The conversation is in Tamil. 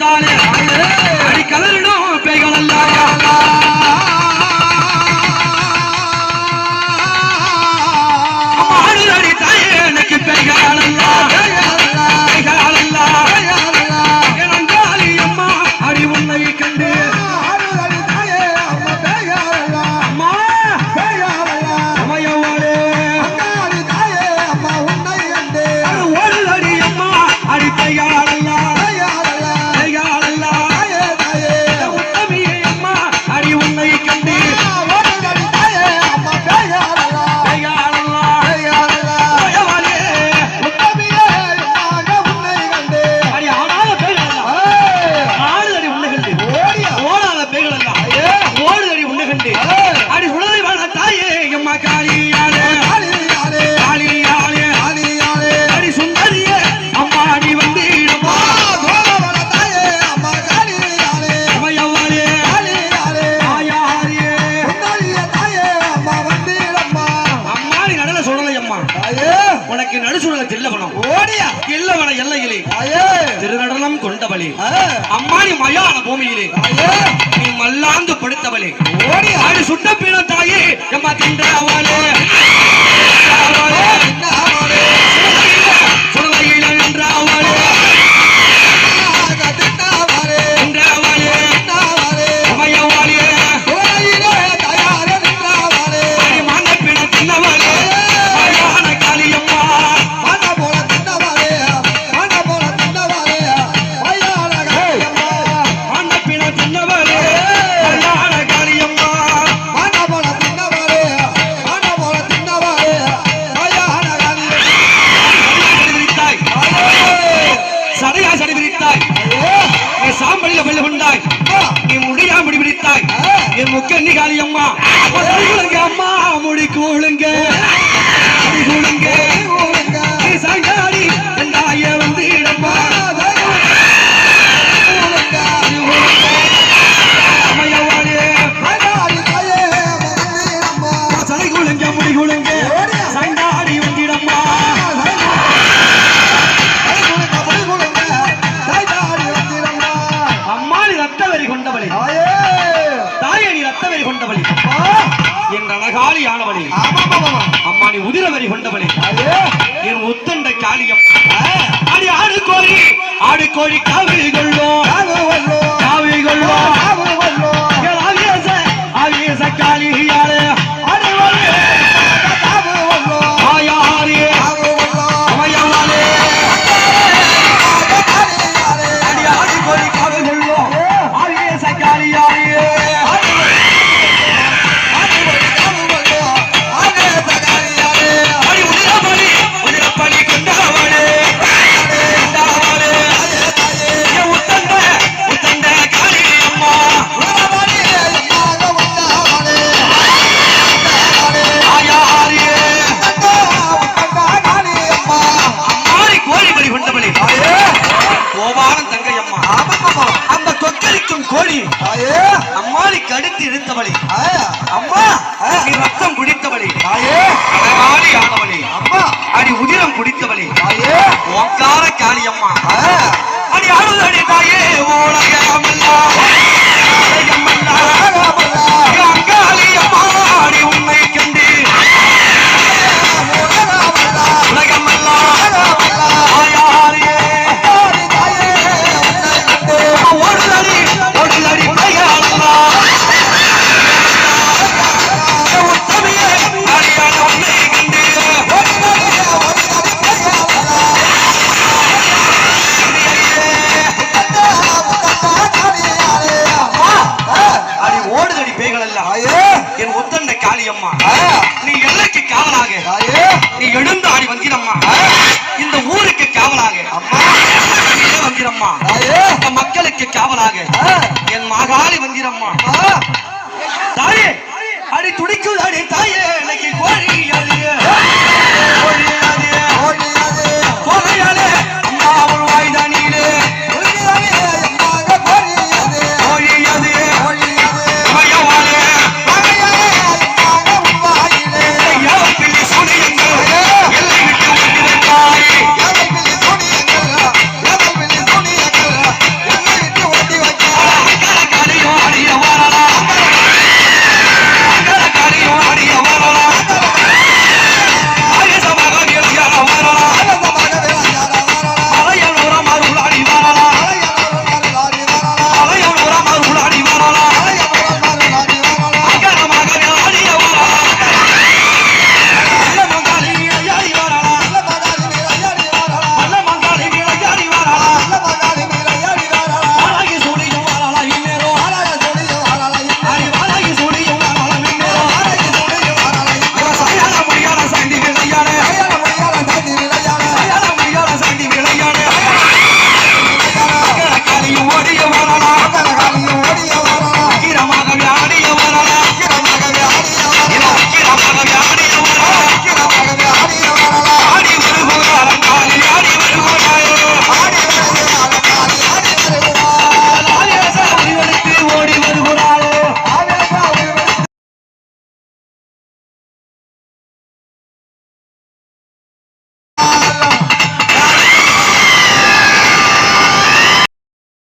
வந்தாலே நடுசூழல் தில்லவனம் ஓடியா? இல்லவன எல்லையிலே. திருநடனம் கொண்டவளே. அம்மா நீ மயான பூமியிலே. நீ மல்லாந்து படுத்தவளே. ஓடி ஆடு சுட்ட பீன தாயே எம்மா தின்றவளே கண்ணி காளி அம்மா. அம்மா. முடி கூழுங்க. கோமாரி கொண்டவனே என் காளியம் அடி ஆடு கோழி ஆடு கோழி காவிரி Aê! பேய்கள் அல்ல என் உத்தண்ட காளியம்மா. நீ எல்லைக்கு காவலாக. நீ எழுந்து ஆடி வந்திரம்மா. இந்த ஊருக்கு காவலாக. வந்திரம்மா? மக்களுக்கு காவலாக. என் மகாலி வந்திரம்மா. தாயே அடி துடிக்குதாடி தாயே எனக்கு கோழி